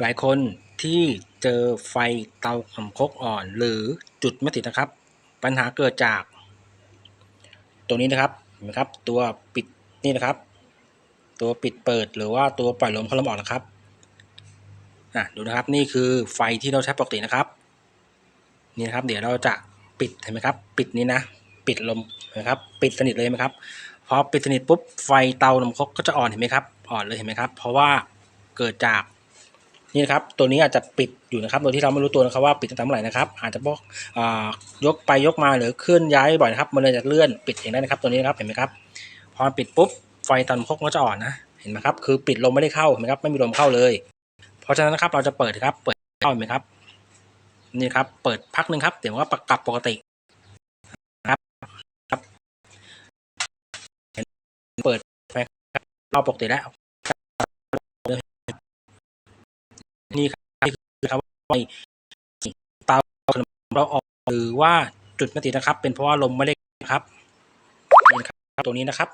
หลายคนที่เจอไฟเตาขมคกอ่อน หรือจุดไม่ติดนะครับ ปัญหาเกิดจาก ตัวนี้นะครับเห็นไหมครับ ตัวปิดนี่นะครับ ตัวปิดเปิดหรือว่าตัวปล่อยลมเข้าลมออกนะครับอะดูนะครับนี่คือไฟที่เราใช้ปกตินะครับ นี่นะครับ เดี๋ยวเราจะปิดเห็นไหมครับ ปิดนี้นะ ปิดลมเห็นไหมครับ ปิดสนิทเลยไหมครับพอปิดสนิทปุ๊บไฟเตานมคกก็จะอ่อนเห็นไหมครับ อ่อนเลยเห็นไหมครับ เพราะว่าเกิดจาก นี่นะครับตัวนี้อาจจะปิดอยู่นะครับโดยที่เราไม่รู้ตัวนะครับว่าปิดตั้งแต่เมื่อไหร่นะครับอาจจะพวกอ่ายกไปยกมาหรือเคลื่อนย้ายบ่อยนะครับมันเลยจะเลื่อนปิดเองได้นะครับ ตัวนี้นะครับเห็นไหมครับพอปิดปุ๊บไฟตอนพกก็จะอ่อนนะเห็นไหมครับคือปิดลมไม่ได้เข้าเห็นไหมครับไม่มีลมเข้าเลย เพราะฉะนั้นนะครับเราจะเปิดครับเปิดเข้าเห็นไหมครับนี่ครับเปิดพักหนึ่งครับเดี๋ยวก็กลับปกติครับครับเปิดไฟครับเราปกติแล้ว นี่ครับนี่ ไปเตาขนมเราออกหรือว่าจุดไม่ติดนะครับ เป็นเพราะว่าลมไม่ได้ครับนี่นะครับ ตัวนี้นะครับ